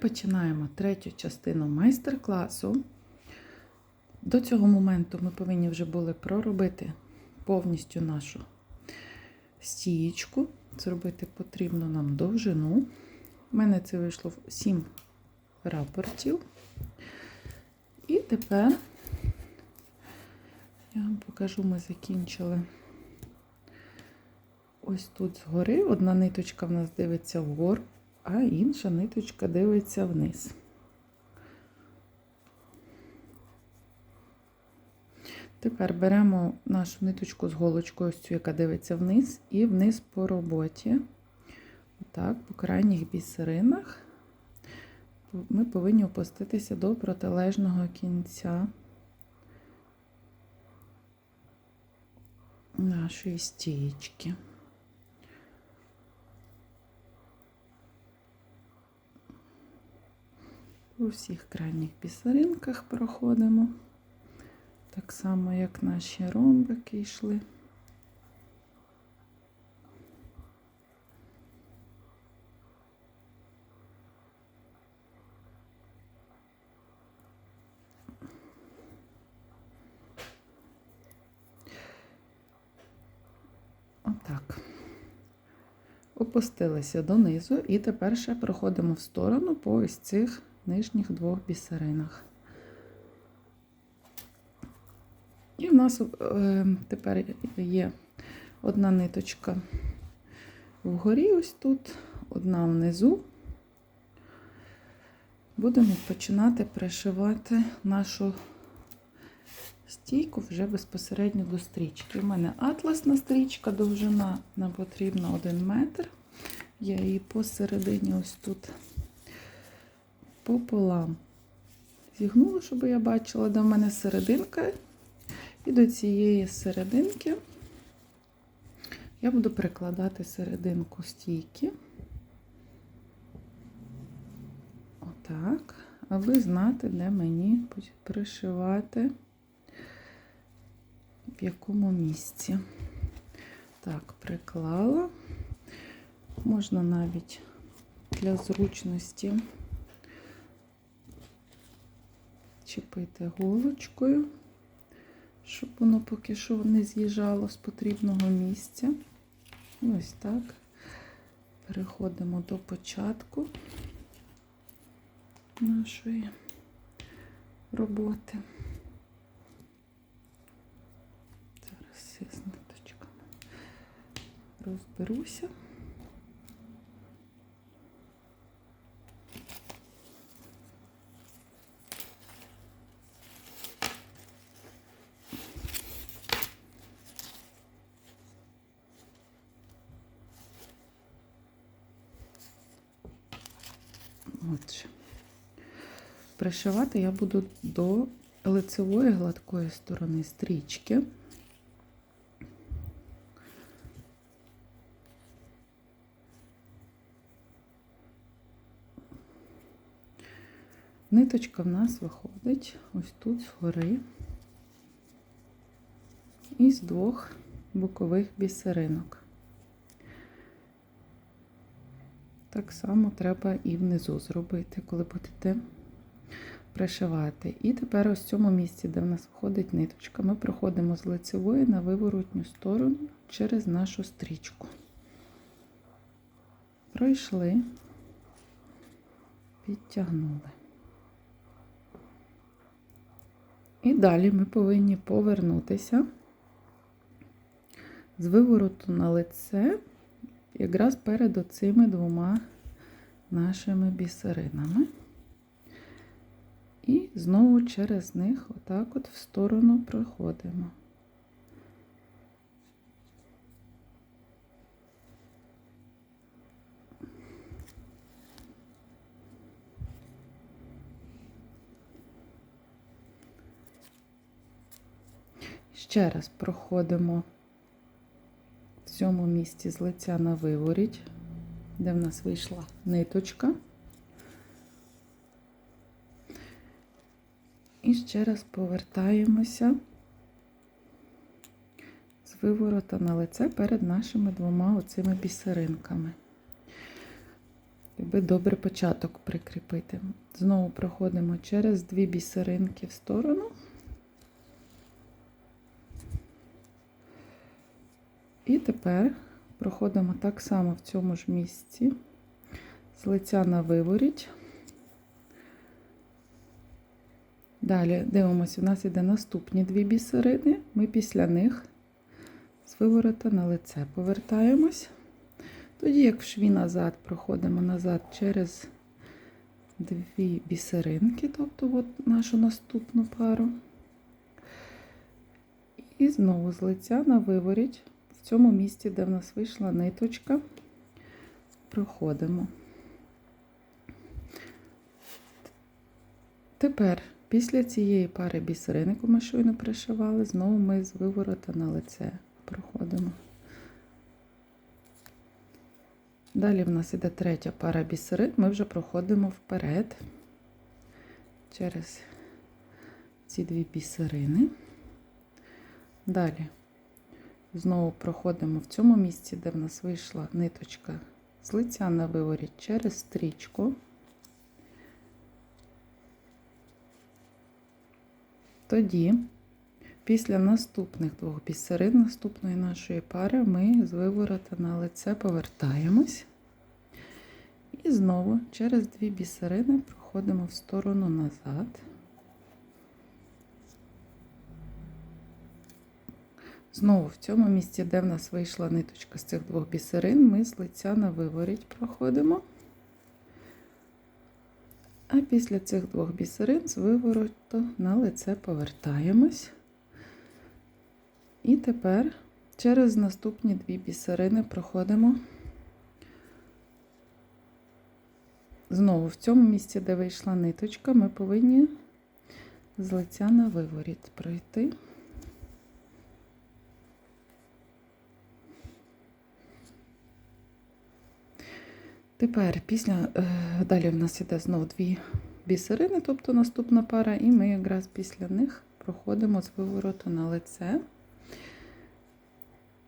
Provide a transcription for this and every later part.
починаємо третю частину майстер-класу. До цього моменту ми повинні вже були проробити повністю нашу стієчку. Зробити потрібно нам довжину. У мене це вийшло в 7 рапортів. І тепер я вам покажу, ми закінчили ось тут згори. Одна ниточка в нас дивиться вгору, а інша ниточка дивиться вниз. Тепер беремо нашу ниточку з голочкою, ось цю, яка дивиться вниз, і вниз по роботі. Отак, по крайніх бісеринах ми повинні опуститися до протилежного кінця нашої стієчки. У всіх крайніх бісеринках проходимо, так само, як наші ромбики йшли. Отак. Опустилися донизу і тепер ще проходимо в сторону по ось цих нижніх двох бісеринах. І в нас е, тепер є одна ниточка вгорі, ось тут, одна внизу. Будемо починати пришивати нашу стійку вже безпосередньо до стрічки. У мене атласна стрічка, довжина нам потрібна 1 метр. Я її посередині ось тут пополам зігнула, щоб я бачила, де в мене серединка. І до цієї серединки я буду прикладати серединку стійки. Отак, аби знати, де мені пришивати, в якому місці. Так, приклала. Можна навіть для зручності чіпити голочкою, щоб воно поки що не з'їжджало з потрібного місця. Ось так. Переходимо до початку нашої роботи. Зараз я з ниточками розберуся. Отже, пришивати я буду до лицевої гладкої сторони стрічки. Ниточка в нас виходить ось тут згори із двох бокових бісеринок. Так само треба і внизу зробити, коли будете пришивати. І тепер ось в цьому місці, де в нас входить ниточка, ми проходимо з лицевої на виворотню сторону через нашу стрічку. Пройшли, підтягнули. І далі ми повинні повернутися з вивороту на лице якраз перед оцими двома нашими бісеринами. І знову через них отак от в сторону проходимо. Ще раз проходимо цьому місці з лиця на виворіть, де в нас вийшла ниточка. І ще раз повертаємося з виворота на лице перед нашими двома оцими бісеринками. аби добре початок прикріпити. Знову проходимо через дві бісеринки в сторону. І тепер проходимо так само в цьому ж місці, з лиця на виворіть. Далі дивимося, у нас іде наступні дві бісерини. Ми після них з виворота на лице повертаємось. Тоді, як в шві назад, проходимо назад через дві бісеринки, тобто от нашу наступну пару. І знову з лиця на виворіть, цьому місці, де в нас вийшла ниточка, проходимо. Тепер, після цієї пари бісерин, яку ми щойно пришивали, знову ми з виворота на лице проходимо. Далі в нас іде третя пара бісерин, ми вже проходимо вперед через ці дві бісерини. Далі знову проходимо в цьому місці, де в нас вийшла ниточка з лиця на виворіт через стрічку. Тоді, після наступних двох бісерин, наступної нашої пари, ми з виворота на лице повертаємось. І знову через дві бісерини проходимо в сторону назад. Знову в цьому місці, де в нас вийшла ниточка з цих двох бісерин, ми з лиця на виворіть проходимо. А після цих двох бісерин з вивороту на лице повертаємось. І тепер через наступні дві бісерини проходимо. Знову в цьому місці, де вийшла ниточка, ми повинні з лиця на виворіт пройти. Тепер після е, далі в нас іде знову дві бісерини, тобто наступна пара, і ми якраз після них проходимо з вивороту на лице.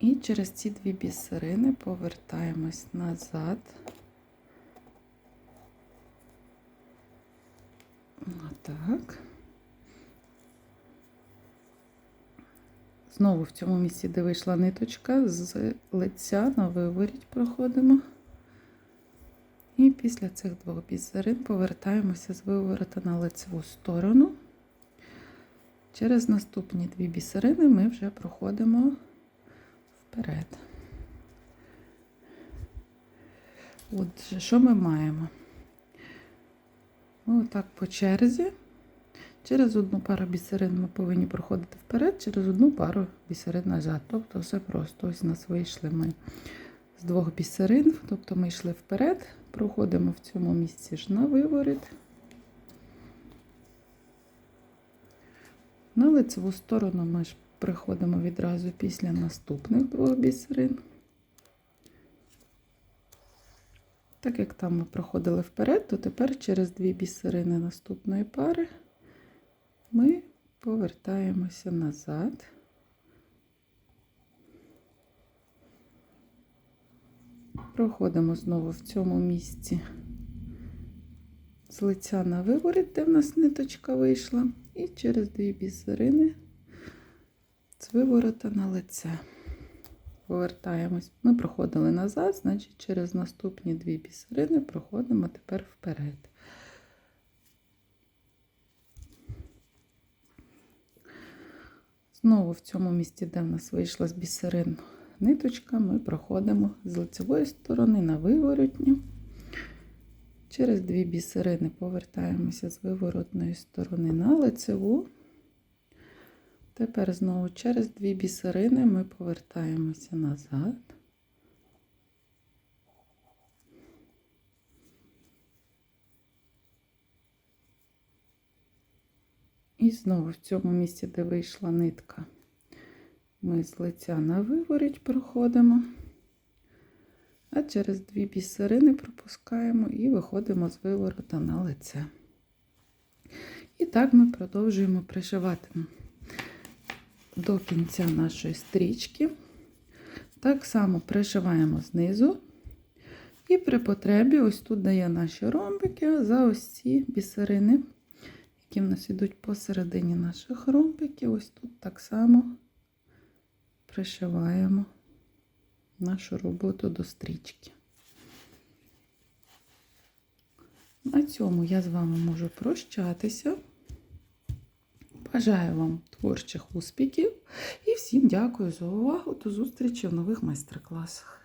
І через ці дві бісерини повертаємось назад. Отак. Знову в цьому місці, де вийшла ниточка, з лиця на виворіть проходимо. Після цих двох бісерин повертаємося з виворота на лицеву сторону. Через наступні дві бісерини ми вже проходимо вперед. Отже, що ми маємо? Отак по черзі. Через одну пару бісерин ми повинні проходити вперед, через одну пару бісерин назад. Тобто все просто. Ось у нас вийшли ми з двох бісерин, тобто ми йшли вперед, проходимо в цьому місці ж на виворіт. На лицеву сторону ми ж приходимо відразу після наступних двох бісерин. Так як там ми проходили вперед, то тепер через дві бісерини наступної пари ми повертаємося назад. Проходимо знову в цьому місці з лиця на виворіт, де в нас ниточка вийшла, і через дві бісерини з виворота на лице. Повертаємось. Ми проходили назад, значить, через наступні дві бісерини проходимо тепер вперед. Знову в цьому місці, де в нас вийшла з бісерин ниточка, ми проходимо з лицевої сторони на виворотню. Через дві бісерини повертаємося з виворотної сторони на лицеву. Тепер знову через дві бісерини ми повертаємося назад. І знову в цьому місці, де вийшла нитка, ми з лиця на виворіть проходимо, а через дві бісерини пропускаємо і виходимо з виворота на лице. І так ми продовжуємо пришивати до кінця нашої стрічки. Так само пришиваємо знизу, І при потребі, ось тут дає наші ромбики, за ось ці бісерини, які в нас йдуть посередині наших ромбиків, ось тут так само пришиваємо нашу роботу до стрічки. На цьому я з вами можу прощатися. Бажаю вам творчих успіхів і всім дякую за увагу. До зустрічі в нових майстер-класах.